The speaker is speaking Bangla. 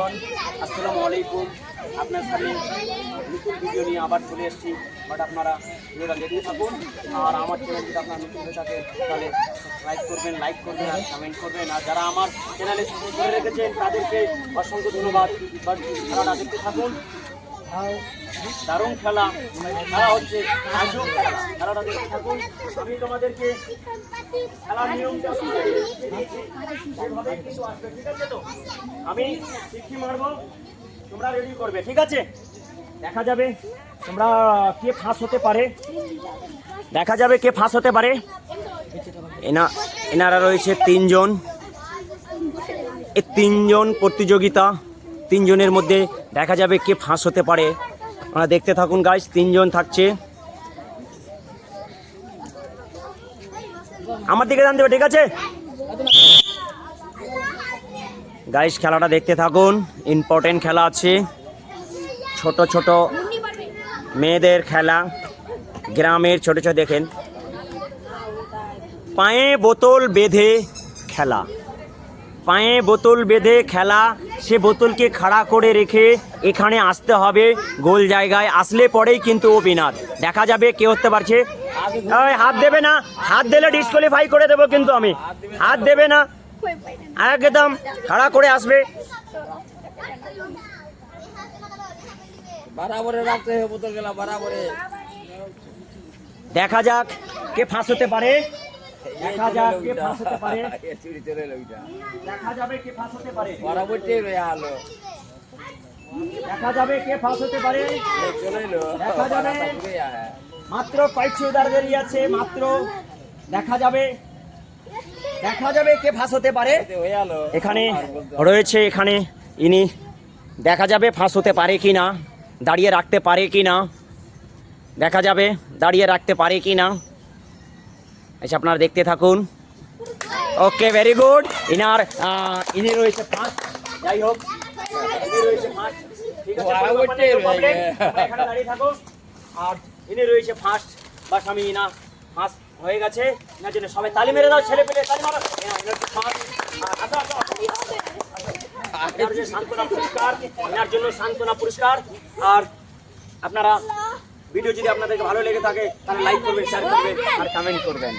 বন্ধুগণ, আসসালামু আলাইকুম। আপনার সামনে নতুন ভিডিও নিয়ে আবার চলে এসেছি বাট আপনারা ভিডিওটা দেখতে থাকুন। আর আমার চ্যানেল যদি আপনার নতুন হয়ে থাকে, তাহলে সাবস্ক্রাইব করবেন লাইক করবেন, আর কমেন্ট করবেন। আর যারা আমার চ্যানেলে সাবস্ক্রাইব করে রেখেছেন, তাদেরকে অসংখ্য ধন্যবাদ। বাট খেলাটা দেখতে থাকুন দারুণ খেলা। খেলা হচ্ছে। খেলাটা দেখতে থাকুন। আমি তোমাদেরকে খেলার নিয়মটা? আমি শিখি মারবো, তোমরা রেডি করবে, ঠিক আছে? দেখা যাবে তোমরা কে ফাঁস হতে পারে। দেখা যাবে কে ফাঁস হতে পারে। এনা, এনারা রয়েছে তিনজন। এ তিনজন প্রতিযোগিতা। তিনজনের মধ্যে দেখা যাবে কে ফাঁস হতে পারে। আপনারা দেখতে থাকুন গাইজ তিনজন থাকছে। আমার দিকে জানতে হবে ঠিক আছে? গাইস খেলাটা দেখতে থাকুন ইম্পর্টেন্ট খেলা আছে। ছোট ছোট মেয়েদের খেলা, গ্রামের ছোট ছোট, দেখেন। পায়ে বোতল বেঁধে খেলা। পায়ে বোতল বেঁধে খেলা সে বোতলকে খাড়া করে রেখে এখানে আসতে হবে। গোল জায়গায় আসলে পরেই কিন্তু ও বিনার দেখা যাবে কে হতে পারছে। হাত দেবে না। হাত দিলে ডিসকোয়ালিফাই করে দেবো কিন্তু আমি। হাত দেবে না। একদম খাড়া করে আসবে। দেখা যাক কে ফাঁস হতে পারে। দেখা যাক কে ফাঁস হতে পারে। চুরি চলে এলো দেখা যাবে কে ফাঁস হতে পারে। বরাবরটাই রয়ে আলো। দেখা যাবে কে ফাঁস হতে পারে। দেখা যাবে। মাত্র পাইছি উদার বেরিয়ে আছে মাত্র। দেখা যাবে। দেখা যাবে কে ফাঁস হতে পারে। এখানে রয়েছে এখানে ইনি। দেখা যাবে ফাঁস হতে পারে কি না দাঁড়িয়ে রাখতে পারে কি না। দেখা যাবে দাঁড়িয়ে রাখতে পারে কি না। আচ্ছা আপনারা দেখতে থাকুন। ওকে ভেরি গুড ইনার ইনি রয়েছে ফার্স্ট যাই হোক। ঠিক আর ইনি রয়েছে ফার্স্ট না ফার্স্ট হয়ে গেছে। এনার জন্য সবাই তালি দাও জন্য পুরস্কার। আর আপনারা ভিডিও যদি আপনাদেরকে ভালো লেগে থাকে তাহলে লাইক করবেন শেয়ার করবেন আর কমেন্ট করবেন।